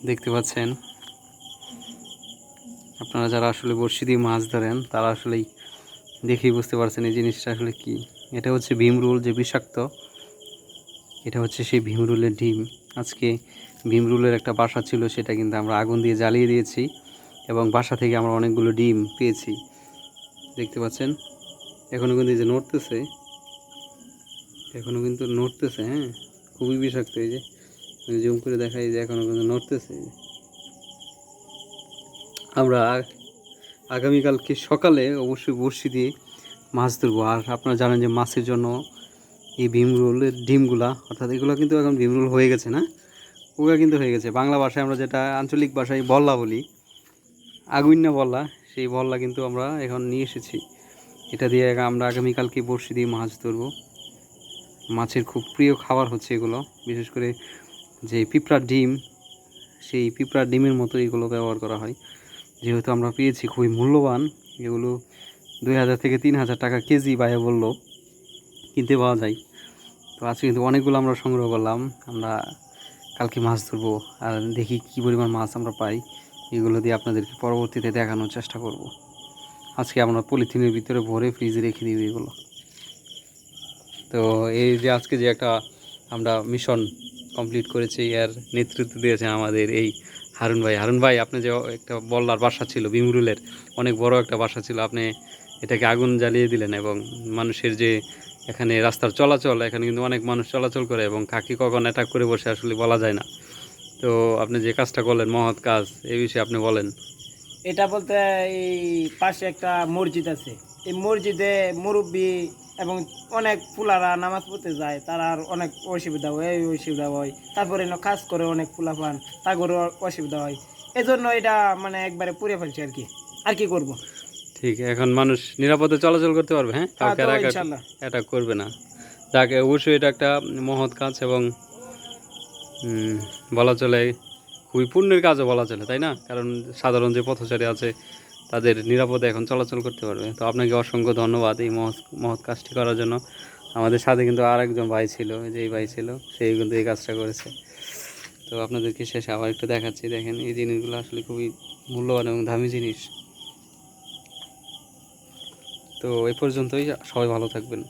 দেখতে পাচ্ছেন। আপনারা যারা আসলে বড়শি দিয়ে মাছ ধরেন, তারা আসলেই দেখেই বুঝতে পারছেন এই জিনিসটা আসলে কি। এটা হচ্ছে ভীমরুল যে বিষাক্ত, এটা হচ্ছে সেই ভীমরুলের ডিম। আজকে ভীমরুলের একটা বাসা ছিল, সেটা কিন্তু আমরা আগুন দিয়ে জ্বালিয়ে দিয়েছি এবং বাসা থেকে আমরা অনেকগুলো ডিম পেয়েছি। দেখতে পাচ্ছেন? এখনও কিন্তু এই যে নড়তেছে এখনও কিন্তু নড়তেছে হ্যাঁ? খুবই বিষাক্ত এই যে। জুম করে দেখাই যে এখনও কিন্তু নড়তেছে। আমরা আগামীকালকে সকালে অবশ্যই বড়শি দিয়ে মাছ ধরবো। আর আপনারা জানেন যে মাছের জন্য এই ভীমরুলের ডিমগুলা, অর্থাৎ এগুলো কিন্তু এখন ভীমরুল হয়ে গেছে না? ওগুলো কিন্তু হয়ে গেছে। বাংলা ভাষায় আমরা যেটা আঞ্চলিক ভাষায় বল্লা বলি, আগুইন্না বল্লা, সেই বল্লা কিন্তু আমরা এখন নিয়ে এসেছি। এটা দিয়ে আমরা আগামীকালকে বড়শি দিয়ে মাছ ধরবো। মাছের খুব প্রিয় খাবার হচ্ছে এগুলো। বিশেষ করে যে পিঁপড়ার ডিম, সেই পিঁপড়ার ডিমের মতো এগুলো ব্যবহার করা হয়। যেহেতু আমরা পেয়েছি খুবই মূল্যবান, এগুলো দুই হাজার থেকে তিন হাজার টাকা কেজি বাইরে বলল কিনতে পাওয়া যায়। তো আজকে কিন্তু অনেকগুলো আমরা সংগ্রহ করলাম, আমরা কালকে মাছ ধরবো আর দেখি কী পরিমাণ মাছ আমরা পাই। এগুলো দিয়ে আপনাদেরকে পরবর্তীতে দেখানোর চেষ্টা করব। আজকে আমরা পলিথিনের ভিতরে ভরে ফ্রিজে রেখে দিব এগুলো। তো এই যে আজকে যে একটা আমরা মিশন কমপ্লিট করেছে, এর নেতৃত্ব দিয়েছে আমাদের এই হারুন ভাই। হারুন ভাই, আপনি যে একটা বল্লার বাসা ছিল, বিমরুলের, অনেক বড় একটা বাসা ছিল, আপনি এটাকে আগুন জ্বালিয়ে দিলেন এবং মানুষের যে এখানে রাস্তার চলাচল, এখানে কিন্তু অনেক মানুষ চলাচল করে এবং কাকি কখন অ্যাটাক করে বসে আসলে বলা যায় না। তো আপনি যে কাজটা করলেন, মহৎ কাজ, এই বিষয়ে আপনি বলেন। এটা বলতে এই পাশে একটা মসজিদ আছে। এই মসজিদে মুরব্বী এবং অনেক ফুলারা নামাজ পড়তে যায় তার আর অনেক অসুবিধা হয় এই অসুবিধা হয়। তারপরে এনে কাজ করে অনেক ফুলা পান তারপরে অসুবিধা হয়। এজন্য এটা মানে একবারে পুড়ে ফেলছে আর কি। আর কি করব? ঠিক এখন মানুষ নিরাপদে চলাচল করতে পারবে হ্যাঁ? তা কাউকে অ্যাটাক করবে না। যাকে অবশ্যই এটা একটা মহৎ কাজ এবং বলা চলে খুবই পুণ্যের কাজও বলা চলে তাই না? কারণ সাধারণ যে পথচারী আছে তাদের নিরাপদে এখন চলাচল করতে পারবে। তো আপনাকে অসংখ্য ধন্যবাদ এই মহৎ মহৎ কাজটি করার জন্য। আমাদের সাথে কিন্তু আর একজন ভাই ছিল যেই ভাই ছিল সেই কিন্তু এই কাজটা করেছে। তো আপনাদেরকে শেষে আবার একটু দেখাচ্ছি, দেখেন এই জিনিসগুলো আসলে খুবই মূল্যবান এবং দামি জিনিস। তো এ পর্যন্তই, সবাই ভালো থাকবেন।